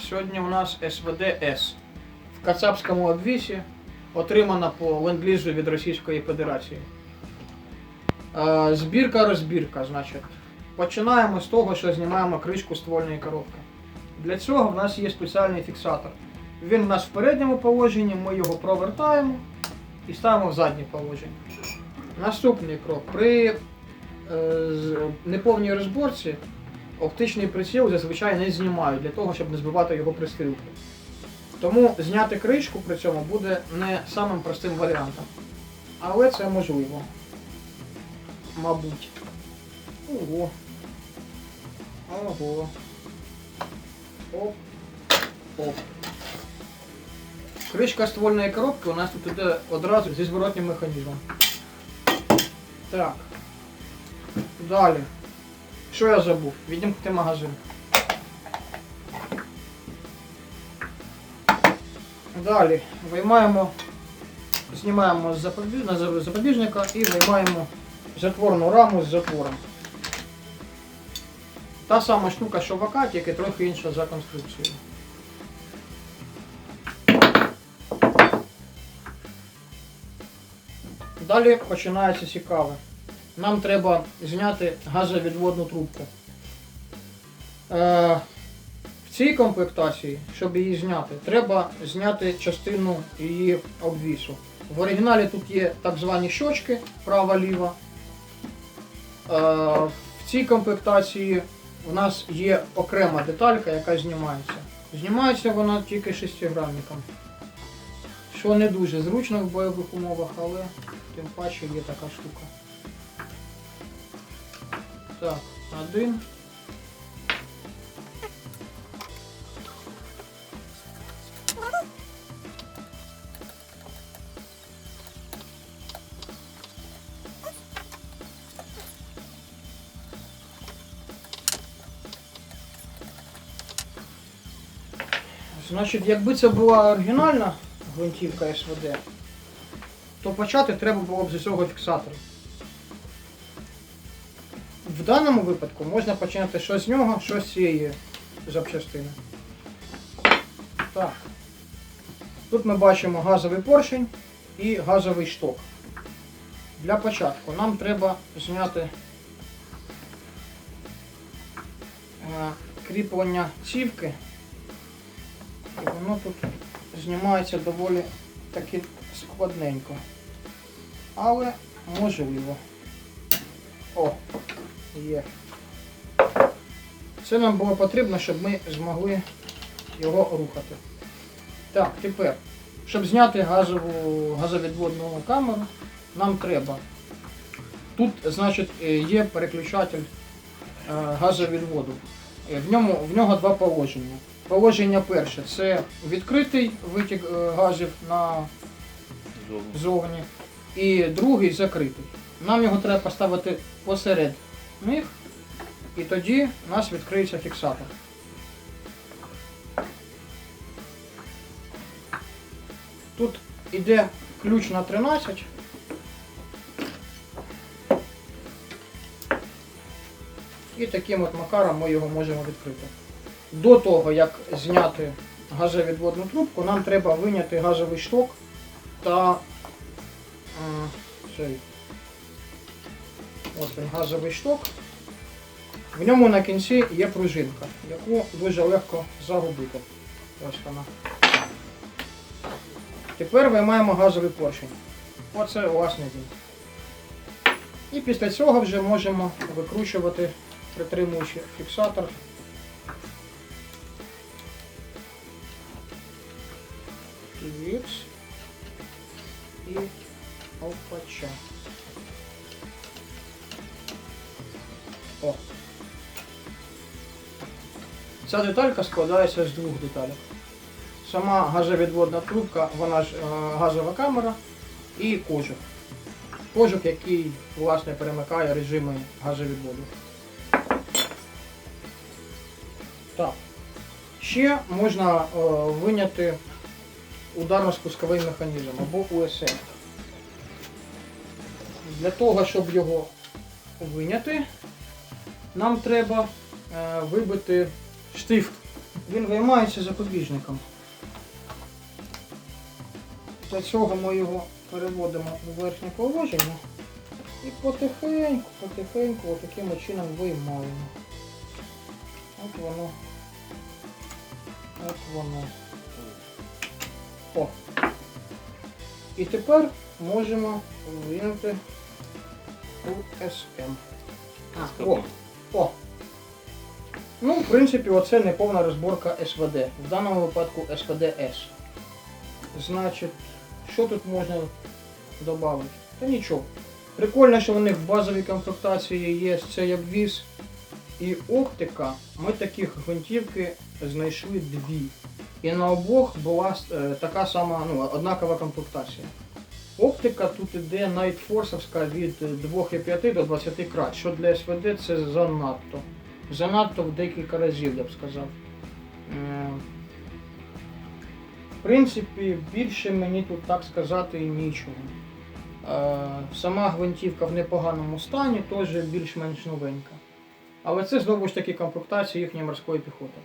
сьогодні у нас СВД-С. В Кацапському обвісі отримана по ленд-лізу від Російської Федерації. Е, Збірка розбірка, значить. Починаємо з того, що знімаємо кришку ствольної коробки. Для цього в нас є спеціальний фіксатор. Він у нас в передньому положенні, ми його провертаємо і ставимо в заднє положення. Наступний крок. При е, неповній розборці оптичний приціл зазвичай не знімають для того, щоб не збивати його пристрілку. Тому зняти кришку при цьому буде не самим простим варіантом. Але це можливо. Мабуть. Ого. Ого. Оп. Оп. Кришка ствольної коробки у нас тут іде одразу зі зворотнім механізмом. Так. Далі. Що я забув? Відімкнути магазин. Далі виймаємо, знімаємо з запобіжника і виймаємо затворну раму з затвором. Та сама штука, що в АК, тільки трохи інша за конструкцією. Далі починається цікаве. Нам треба зняти газовідводну трубку. Е, в цій комплектації, щоб її зняти, треба зняти частину її обвісу. В оригіналі тут є так звані щочки права-ліва. Е, в цій комплектації у нас є окрема деталька, яка знімається. Знімається вона тільки шестигранником. Що не дуже зручно в бойових умовах, але тим паче є така штука. Так, один. Значить, якби це була оригінальна гвинтівка СВД, то почати треба було б з цього фіксатора. В даному випадку можна починати що з нього, що з цієї запчастини. Так. Тут ми бачимо газовий поршень і газовий шток. Для початку нам треба зняти е, кріплення цівки. І воно тут знімається доволі таки складненько. Але можливо. О, є. Це нам було потрібно, щоб ми змогли його рухати. Так, тепер, щоб зняти газову, газовідводну камеру, нам треба. Тут, значить, е, є переключатель е, газовідводу. Е, В, ньому, в нього два положення. Положення перше це відкритий витік газів на зовні. І другий закритий. Нам його треба поставити посеред них, і тоді у нас відкриється фіксатор. Тут іде ключ на 13. І таким от макаром ми його можемо відкрити. До того, як зняти газовідводну трубку, нам треба виняти газовий шток та цей. От він газовий шток. В ньому на кінці є пружинка, яку дуже легко загубити. Ось вона. Тепер виймаємо газовий поршень. Оце власне він. І після цього вже можемо викручувати, притримуючи фіксатор. І опача. О. Ця деталька складається з двох деталей. Сама газовідводна трубка, вона ж е, газова камера і кожух. Кожух, який власне перемикає режими газовідводу. Так. Ще можна е, виняти ударно-спусковий механізм або УСМ. Для того, щоб його виняти, нам треба е, вибити штифт він виймається запобіжником. Для цього ми його переводимо в верхнє положення і потихеньку, потихеньку отаким чином виймаємо. От воно. От воно. О. І тепер можемо винути USM. А, о, о. Ну, в принципі, оце не повна розборка СВД. В даному випадку СВД-С. Значить, що тут можна додати? Та нічого. Прикольно, що у них в базовій комплектації є цей обвіз і оптика. Ми таких гвинтівки знайшли дві. І на обох була е, така сама, ну, однакова комплектація. Оптика тут іде найтфорсовська від 2,5 до 20 крат, що для СВД це занадто. Занадто в декілька разів, я б сказав. Е, В принципі, більше мені тут так сказати і нічого. Е, Сама гвинтівка в непоганому стані, теж більш-менш новенька. Але це знову ж таки комплектація їхньої морської піхоти.